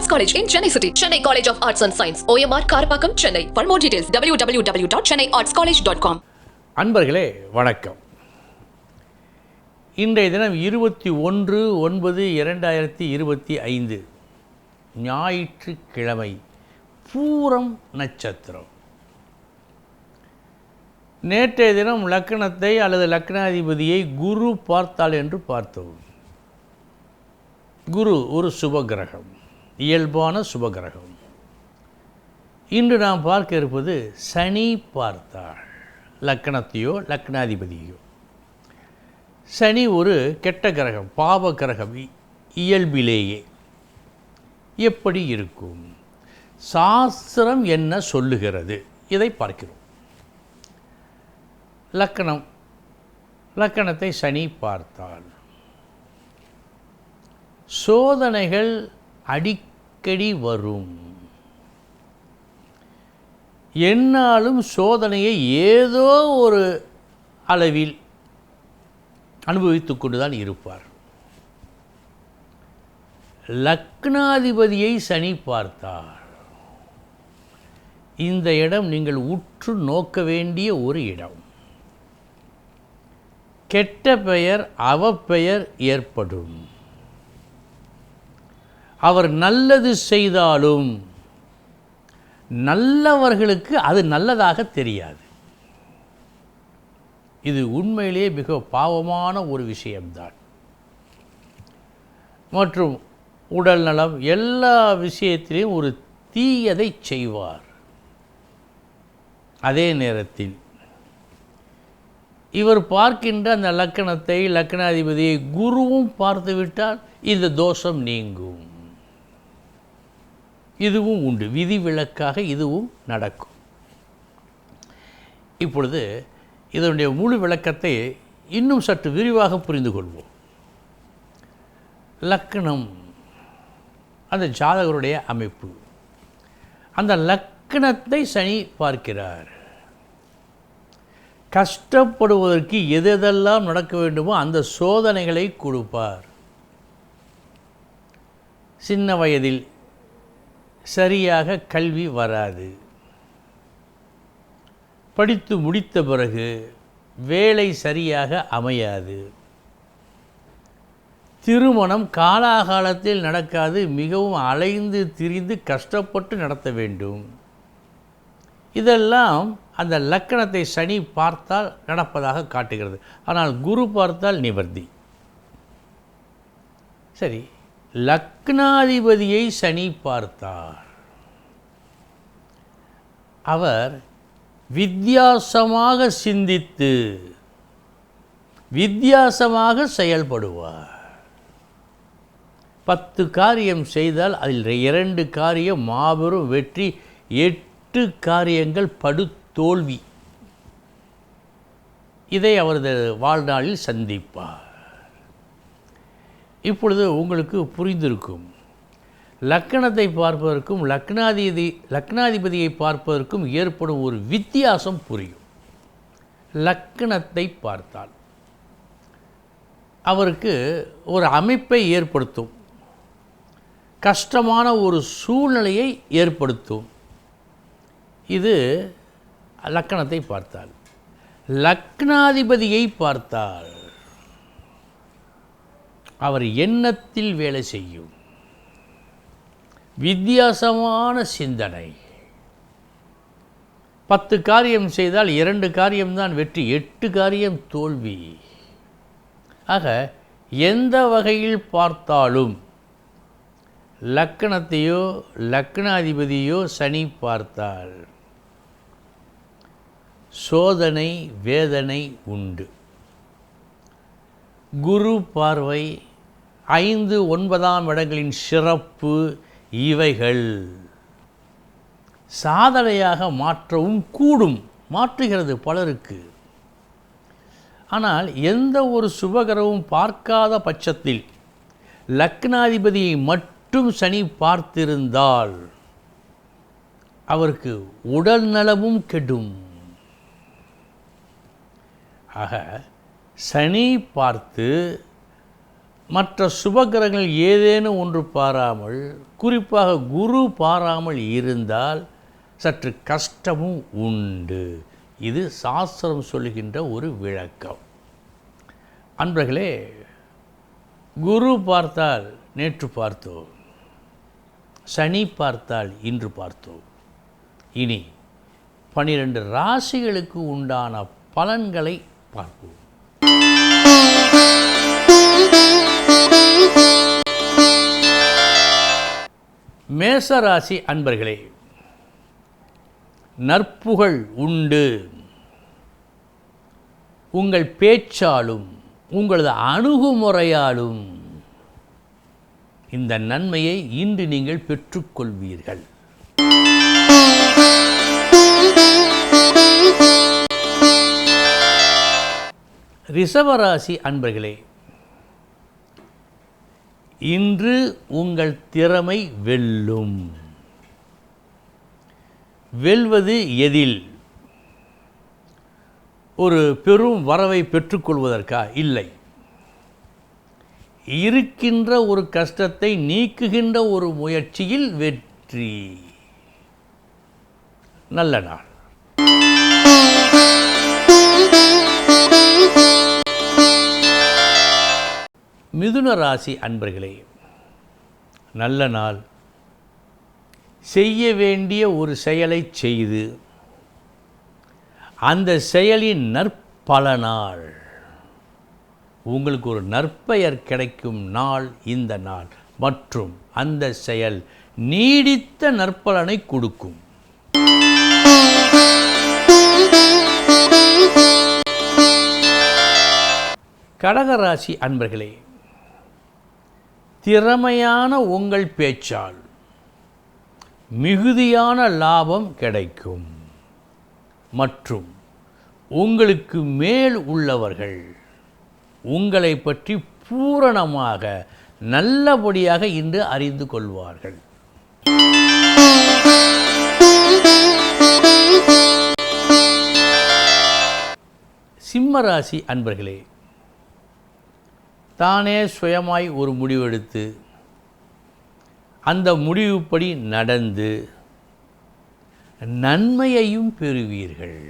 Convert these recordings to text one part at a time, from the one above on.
Arts college in Chennai city Chennai college of arts and science OMR Karapakkam Chennai for more details W W W dot Chennai arts college dot com அன்பர்களே வணக்கம். இன்றைய தினம் இருபத்தி ஒன்று ஒன்பது இரண்டாயிரத்தி இருபத்தி ஐந்து ஞாயிற்றுக்கிழமை பூரம் நட்சத்திரம். நேற்றைய தினம் லக்கணத்தை அல்லது லக்னாதிபதியை குரு பார்த்தாள் என்று பார்த்தோம். குரு ஒரு சுபகிரகம் இயல்பான சுபகிரகம். இன்று நாம் பார்க்க இருப்பது சனி பார்த்தாள். லக்கணத்தையோ லக்னாதிபதியோ சனி ஒரு கெட்ட கிரகம் பாவ கிரகம் இயல்பிலேயே. எப்படி இருக்கும்? சாஸ்திரம் என்ன சொல்லுகிறது? இதை பார்க்கிறோம். லக்கணம் லக்கணத்தை சனி பார்த்தால் சோதனைகள் அடிக்கடி வரும். என்னாலும் சோதனையை ஏதோ ஒரு அளவில் அனுபவித்துக் கொண்டுதான் இருப்பார். லக்னாதிபதியை சனி பார்த்தார். இந்த இடம் நீங்கள் உற்று நோக்க வேண்டிய ஒரு இடம். கெட்ட பெயர் அவப்பெயர் ஏற்படும். அவர் நல்லது செய்தாலும் நல்லவர்களுக்கு அது நல்லதாக தெரியாது. இது உண்மையிலேயே மிக பாவமான ஒரு விஷயம்தான். மற்றும் உடல் நலம் எல்லா விஷயத்திலையும் ஒரு தீயதை செய்வார். அதே நேரத்தில் இவர் பார்க்கின்ற அந்த லக்கணத்தை லக்கணாதிபதியை குருவும் பார்த்துவிட்டால் இந்த தோஷம் நீங்கும். இதுவும் உண்டு. விதிவிலக்காக இதுவும் நடக்கும். இப்பொழுது இதனுடைய முழு விளக்கத்தை இன்னும் சற்று விரிவாக புரிந்து கொள்வோம். லக்கணம் அந்த ஜாதகருடைய அமைப்பு. அந்த லக்கணத்தை சனி பார்க்கிறார். கஷ்டப்படுவதற்கு எதெல்லாம் நடக்க வேண்டுமோ அந்த சோதனைகளை கொடுப்பார். சின்ன வயதில் சரியாக கல்வி வராது. படித்து முடித்த பிறகு வேலை சரியாக அமையாது. திருமணம் காலாகாலத்தில் நடக்காது மிகவும் அலைந்து திரிந்து கஷ்டப்பட்டு நடத்த வேண்டும். இதெல்லாம் அந்த லக்கணத்தை சனி பார்த்தால் நடப்பதாக காட்டுகிறது. ஆனால் குரு பார்த்தால் நிவர்த்தி. சரி லக்னாதிபதியை சனி பார்த்தார். அவர் வித்தியாசமாக சிந்தித்து வித்தியாசமாக செயல்படுவார். பத்து காரியம் செய்தால் அதில் இரண்டு காரியம் மாபெரும் வெற்றி எட்டு காரியங்கள் படு தோல்வி இதை அவரது வாழ்நாளில் சந்திப்பார். இப்பொழுது உங்களுக்கு புரிந்திருக்கும். லக்கணத்தை பார்ப்பதற்கும் லக்னாதிபதி லக்னாதிபதியை பார்ப்பதற்கும் ஏற்படும் ஒரு வித்தியாசம் புரியும். லக்கணத்தை பார்த்தால். அவருக்கு ஒரு அமைப்பை ஏற்படுத்தும். கஷ்டமான ஒரு சூழ்நிலையை ஏற்படுத்தும். இது லக்கணத்தை பார்த்தால். லக்னாதிபதியை பார்த்தால். அவர் எண்ணத்தில் வேலை செய்யும். வித்தியாசமான சிந்தனை. பத்து காரியம் செய்தால் இரண்டு காரியம்தான் வெற்றி எட்டு காரியம் தோல்வி. ஆக எந்த வகையில் பார்த்தாலும் லக்கணத்தையோ லக்னாதிபதியோ சனி பார்த்தால் சோதனை வேதனை உண்டு. குரு பார்வை ஐந்து ஒன்பதாம் இடங்களின் சிறப்பு இவைகள். சாதனையாக மாற்றவும் கூடும் மாற்றுகிறது பலருக்கு. ஆனால் எந்த ஒரு சுபகரமும் பார்க்காத பட்சத்தில் லக்னாதிபதியை மட்டும் சனி பார்த்திருந்தால் அவருக்கு உடல் நலமும் கெடும். ஆக சனி பார்த்து மற்ற சுபகிரகங்கள் ஏதேனும் ஒன்று பாராமல் குறிப்பாக குரு பாராமல் இருந்தால் சற்று கஷ்டமும் உண்டு. இது சாஸ்திரம் சொல்லுகின்ற ஒரு விளக்கம். அன்பர்களே குரு பார்த்தால் நேற்று பார்த்தோம் சனி பார்த்தால் இன்று பார்த்தோம். இனி பனிரெண்டு ராசிகளுக்கு உண்டான பலன்களை பார்ப்போம். மேசராசி அன்பர்களே நற்புகழ் உண்டு. உங்கள் பேச்சாலும் உங்களது அணுகுமுறையாலும் இந்த நன்மையை இன்று நீங்கள் பெற்றுக்கொள்வீர்கள். ரிஷபராசி அன்பர்களே இன்று உங்கள் திறமை வெல்லும். வெல்வது எதில்? ஒரு பெரும் வரவை பெற்றுக்கொள்வதற்கா? இல்லை. இருக்கின்ற ஒரு கஷ்டத்தை நீக்குகின்ற ஒரு முயற்சியில் வெற்றி. நல்ல நாள். மிதுன ராசி அன்பர்களே நல்ல நாள். செய்ய வேண்டிய ஒரு செயலை செய்து அந்த செயலின் நற்பல நாள் உங்களுக்கு ஒரு நற்பெயர் கிடைக்கும் நாள் இந்த நாள். மற்றும் அந்த செயல் நீடித்த நற்பலனை கொடுக்கும். கடகராசி அன்பர்களே திறமையான உங்கள் பேச்சால் மிகுதியான லாபம் கிடைக்கும். மற்றும் உங்களுக்கு மேல் உள்ளவர்கள் உங்களை பற்றி பூரணமாக நல்லபடியாக இன்று அறிந்து கொள்வார்கள். சிம்மராசி அன்பர்களே தானே சுயமாய் ஒரு முடிவெடுத்து அந்த முடிவுப்படி நடந்து நன்மையையும் பெறுவீர்கள்.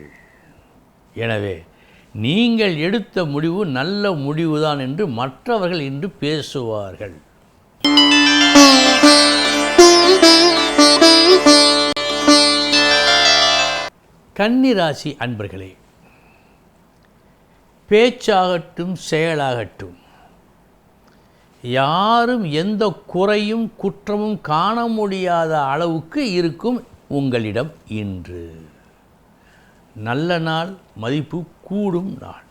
எனவே நீங்கள் எடுத்த முடிவு நல்ல முடிவுதான் என்று மற்றவர்கள் இன்று பேசுவார்கள். கன்னிராசி அன்பர்களே பேச்சாகட்டும் செயலாகட்டும் யாரும் எந்த குறையும் குற்றமும் காண முடியாத அளவுக்கு இருக்கும் உங்களிடம் இன்று. நல்ல நாள் மதிப்பு கூடும் நாள்.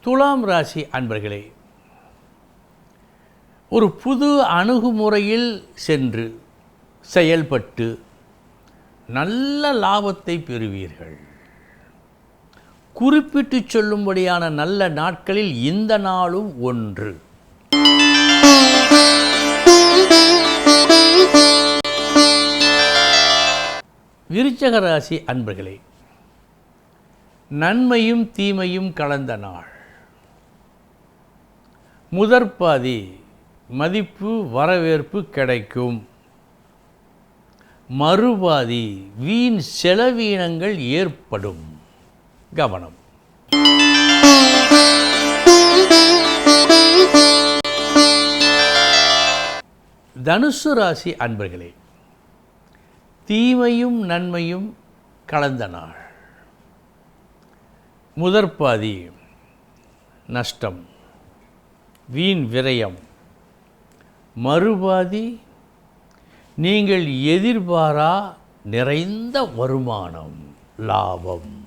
துலாம் ராசி அன்பர்களே ஒரு புது அணுகுமுறையில் சென்று செயல்பட்டு நல்ல லாபத்தை பெறுவீர்கள். குறிப்பிட்டு சொல்லும்படியான நல்ல நாட்களில் இந்த நாளும் ஒன்று. விருச்சக ராசி அன்பர்களே நன்மையும் தீமையும் கலந்த நாள். முதற்பாதி மதிப்பு வரவேற்பு கிடைக்கும். மறுபாதி வீண் செலவீனங்கள் ஏற்படும். கவனம். தனுசு ராசி அன்பர்களே தீமையும் நன்மையும் கலந்த நாள். முதற்பாதி நஷ்டம். வீண் விரயம். மறுபாதி நீங்கள் எதிர்பாரா நிறைந்த வருமானம் லாபம்.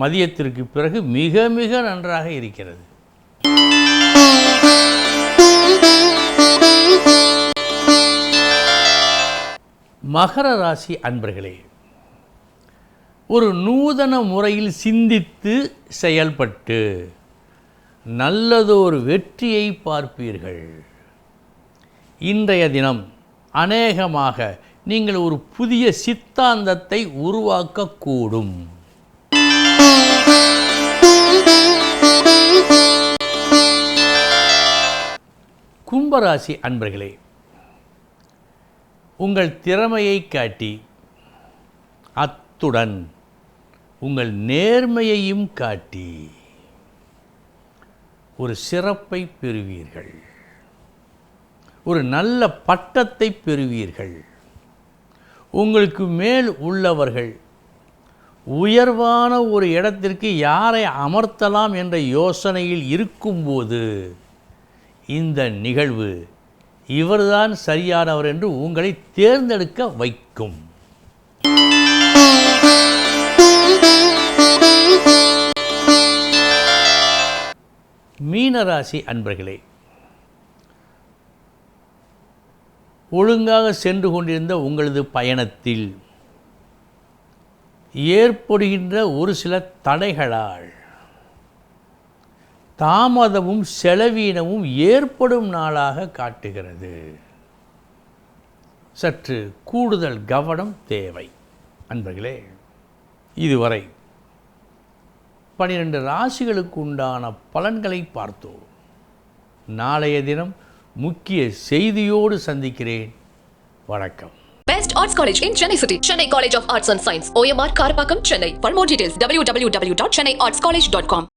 மதியத்திற்கு பிறகு மிக மிக நன்றாக இருக்கிறது. மகர ராசி அன்பர்களே ஒரு நூதன முறையில் சிந்தித்து செயல்பட்டு நல்லதொரு வெற்றியை பார்ப்பீர்கள். இன்றைய தினம் அநேகமாக நீங்கள் ஒரு புதிய சித்தாந்தத்தை உருவாக்கக்கூடும். கும்பராசி அன்பர்களே உங்கள் திறமையை காட்டி அத்துடன் உங்கள் நேர்மையையும் காட்டி ஒரு சிறப்பை பெறுவீர்கள். ஒரு நல்ல பட்டத்தை பெறுவீர்கள். உங்களுக்கு மேல் உள்ளவர்கள் உயர்வான ஒரு இடத்திற்கு யாரை அமர்த்தலாம் என்ற யோசனையில் இருக்கும்போது இந்த நிகழ்வு இவர்தான் சரியானவர் என்று உங்களை தேர்ந்தெடுக்க வைக்கும். மீனராசி அன்பர்களே ஒழுங்காக சென்று கொண்டிருந்த உங்களது பயணத்தில் ஏற்படுகின்ற ஒரு சில தடைகளால் தாமதமும் செலவீனமும் ஏற்படும் நாளாக காட்டுகிறது சற்று கூடுதல் கவனம் தேவை அன்பர்களே இதுவரை பனிரெண்டு ராசிகளுக்கு உண்டான பலன்களை பார்த்தோம் நாளைய தினம் முக்கிய செய்தியோடு சந்திக்கிறேன் வணக்கம் Best Arts College in Chennai City. Chennai College of Arts and Science. OMR Karapakam, Chennai. For more details, www.chennaiartscollege.com.